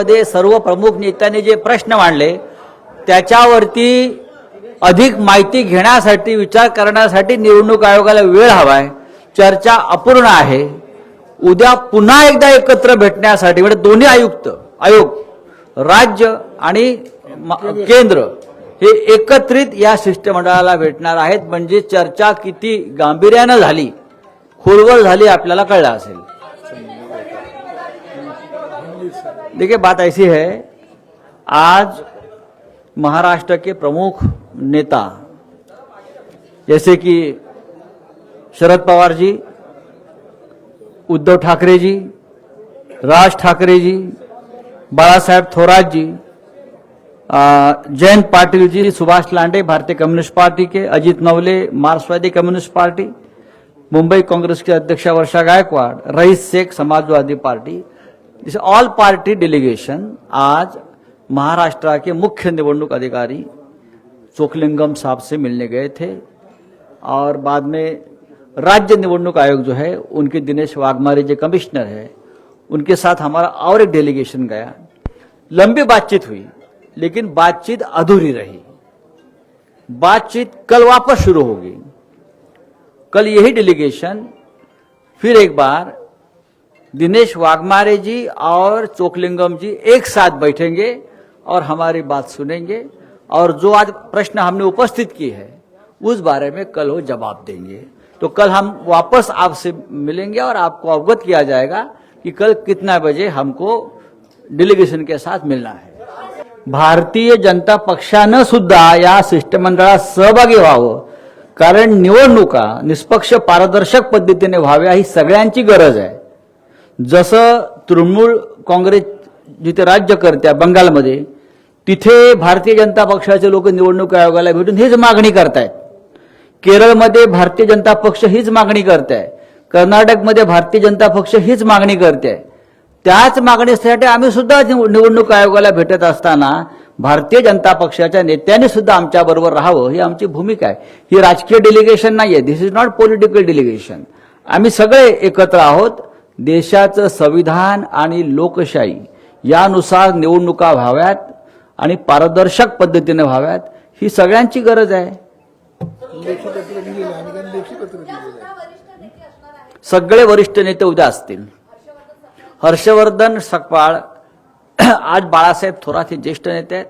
मध्ये सर्व प्रमुख नेत्यांनी जे प्रश्न मांडले त्याच्यावरती अधिक माहिती घेण्यासाठी विचार करण्यासाठी निवडणूक आयोगाला वेळ हवाय चर्चा अपूर्ण आहे. उद्या पुन्हा एकदा एकत्र भेटण्यासाठी म्हणजे दोन्ही आयुक्त आयोग राज्य आणि केंद्र हे एकत्रित या शिष्टमंडळाला भेटणार आहेत. म्हणजे चर्चा किती गांभीर्यानं झाली खोलवर झाली आपल्याला कळलं असेल. देखिए, बात ऐसी है, आज महाराष्ट्र के प्रमुख नेता, जैसे कि शरद पवार जी, उद्धव ठाकरे जी, राज ठाकरे जी बाला साहेब थोरात जी जयंत पाटिल जी, सुभाष लांडे, भारतीय कम्युनिस्ट पार्टी के, अजीत नवले, मार्क्सवादी कम्युनिस्ट पार्टी, मुंबई कांग्रेस के अध्यक्ष वर्षा गायकवाड़, रईस शेख समाजवादी पार्टी इस ऑल पार्टी डेलीगेशन आज महाराष्ट्र के मुख्य निवडणूक अधिकारी चोकलिंगम साहब से मिलने गए थे और बाद में राज्य निवडणूक आयोग जो है, उनके दिनेश वाघमारे जो कमिश्नर है। उनके साथ हमारा और एक डेलीगेशन गया। लंबी बातचीत हुई, लेकिन बातचीत अधूरी रही। बातचीत कल वापस शुरू होगी। कल यही डेलीगेशन फिर एक बार दिनेश वाघमारे जी और चोकलिंगम जी एक साथ बैठेंगे और हमारी बात सुनेंगे और जो आज प्रश्न हमने उपस्थित की है, उस बारे में कल वो जवाब देंगे। तो कल हम वापस आपसे मिलेंगे और आपको अवगत किया जाएगा कि कल कितना बजे हमको डेलीगेशन के साथ मिलना है। भारतीय जनता पक्षानं सुद्धा या शिष्टमंडळात सहभागी व्हावं, कारण निवडणुका निष्पक्ष पारदर्शक पद्धतीने व्हाव्या ही सगळ्यांची गरज आहे. जसं तृणमूल काँग्रेस जिथे राज्य करत्या बंगालमध्ये तिथे भारतीय जनता पक्षाचे लोक निवडणूक आयोगाला भेटून हीच मागणी करतायत. केरळमध्ये भारतीय जनता पक्ष हीच मागणी करत आहे कर्नाटकमध्ये भारतीय जनता पक्ष हीच मागणी करते आहे त्याच मागणीसाठी आम्ही सुद्धा निवडणूक आयोगाला भेटत असताना भारतीय जनता पक्षाच्या नेत्यांनी सुद्धा आमच्या बरोबर राहावं ही आमची भूमिका आहे. ही राजकीय डेलिगेशन आहे this is not political delegation आम्ही सगळे एकत्र आहोत. देशाचं संविधान आणि लोकशाही यानुसार निवडणुका व्हाव्यात आणि पारदर्शक पद्धतीने व्हाव्यात ही सगळ्यांची गरज आहे. सगळे वरिष्ठ नेते उद्या असतील. हर्षवर्धन सकपाळ आज बाळासाहेब थोरात हे ज्येष्ठ नेते आहेत.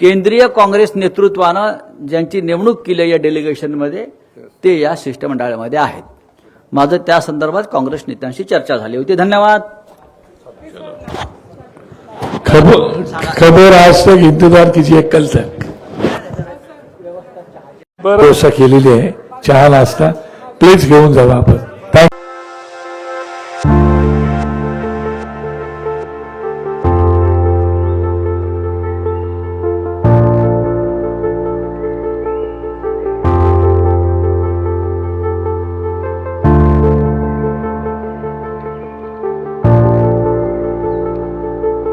केंद्रीय काँग्रेस नेतृत्वानं ज्यांची नेमणूक केली या डेलिगेशनमध्ये ते या शिष्टमंडळामध्ये आहेत. माझं त्या संदर्भात काँग्रेस नेत्यांशी चर्चा झाली होती. धन्यवाद. खबर खबर आज तक इंतजार कीजिए कल तक. व्यवस्था केलेली आहे चहा नाश्ता प्लीज घेऊन जावा आपण.